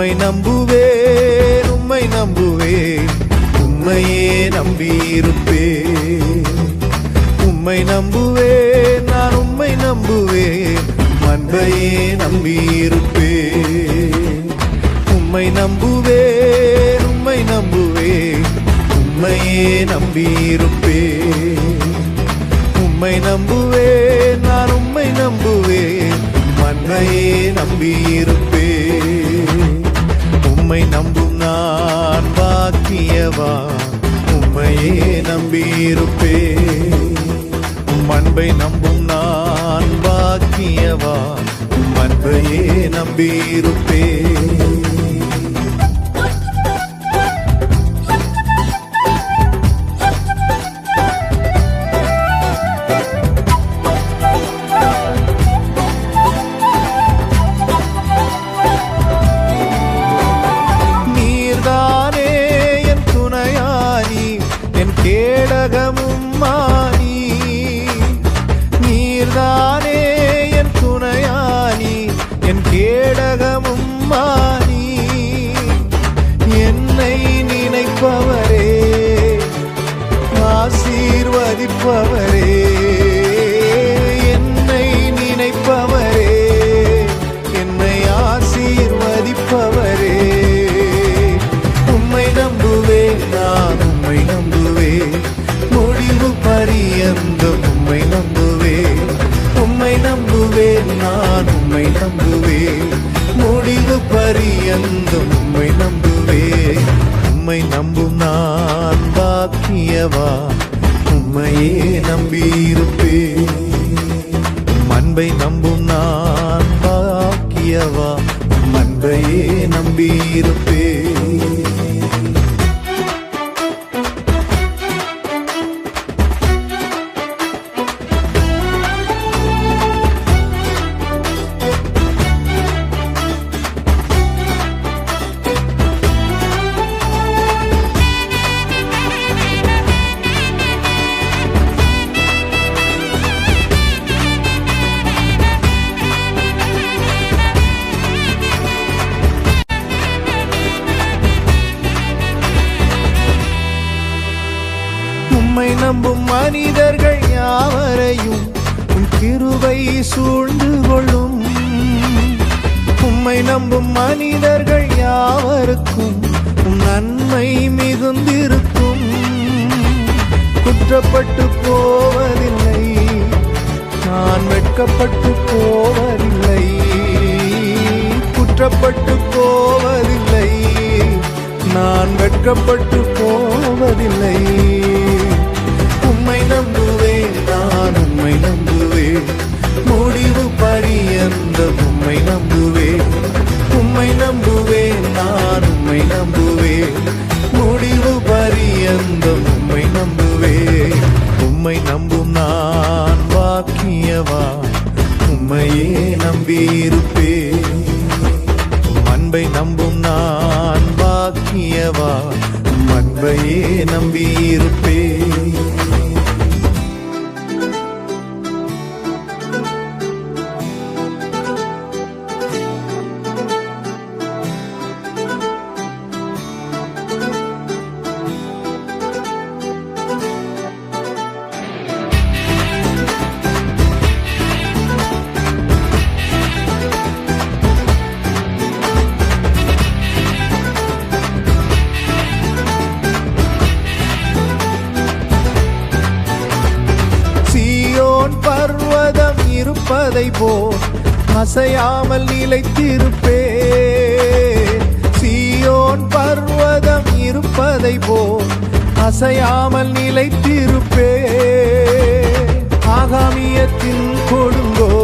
உம்மை நம்புவேன் உம்மை நம்புவேன். உம்மையே நம்பியிருப்பேன். உம்மை நம்புவேன் நான் உம்மை நம்புவேன். அன்பையே நம்பியிருப்பேன். உம்மை நம்புவேன் உம்மை நம்புவேன். உம்மையே நம்பியிருப்பேன். உம்மை நம்புவேன் நான் உம்மை நம்புவேன். உம் அன்பையே நம்பியிருப்பேன். உம்மை நம்பும் நான் பாக்கியவா? உம்மையே நம்பியிருப்பே. உம் அன்பை நம்பும் நான் பாக்கியவா? உம் அன்பையே நம்பியிருப்பேன் ஆசீர்வதிப்பவரே நம்பியிருப்பேன். அன்பை நம்பும் நான் பாக்கியவா? உம் அன்பையே நம்பியிருப்பேன். நம்பும் மனிதர்கள் யாவரையும் கிருவை சூழ்ந்து கொள்ளும். உம்மை நம்பும் மனிதர்கள் யாவருக்கும் நன்மை மிகுந்திருக்கும். குற்றப்பட்டு போவதில்லை நான் வெட்கப்பட்டு போவதில்லை. குற்றப்பட்டு போவதில்லை நான் வெட்கப்பட்டு போவதில்லை. உம்மையே நம்பியிருப்பேன் அன்பை நம்பும் நான் பாக்கியவா? அன்பையே நம்பியிருப்பேன் இருப்பதை போல் அசையாமல் நிலைத்திருப்பே. சீயோன் பர்வதம் இருப்பதை போல் அசையாமல் நிலைத்திருப்பே. ஆகாமியத்தின் கொடுங்கோ.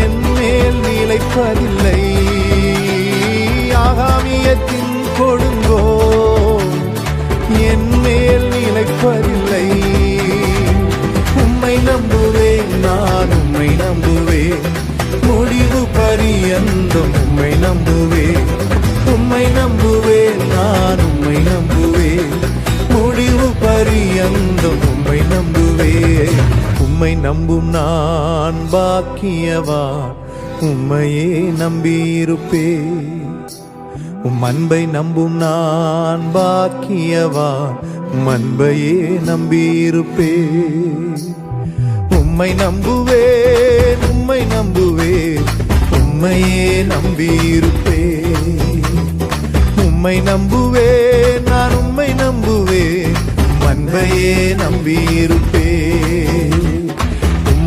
என் மேல் நிலைப்பதில்லை. ஆகாமியத்தின் கொடுங்கோ. நம்பும் நான் பாக்கியவான் உம்மையே நம்பியிருப்பே. உம் அன்பை நம்பும் நான் பாக்கியவான் உம் அன்பையே நம்பியிருப்பே. உம்மை நம்புவேன் உம்மை நம்புவேன். உம்மையே நம்பியிருப்பே. உம்மை நம்புவேன் நான் உம்மை நம்புவேன். அன்பையே நம்பியிருப்பேன்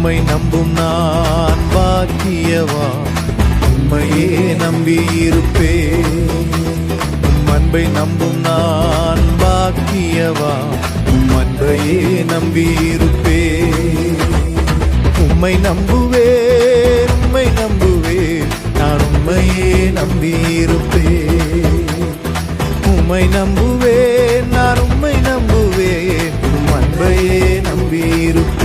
உம்மை நம்பும் நான் பாக்கியவா? உம்மையே நம்பி இருப்பேன். உம் அன்பை நம்பும் நான் பாக்கியவா? உம் அன்பையே நம்பி இருப்பேன். உம்மை நம்புவேன் உம்மை நம்புவேன். நான் உம்மையே நம்பி இருப்பேன். உம்மை நம்புவேன் நான் உம்மை நம்புவேன். உம் அன்பையே நம்பி இருப்பேன்.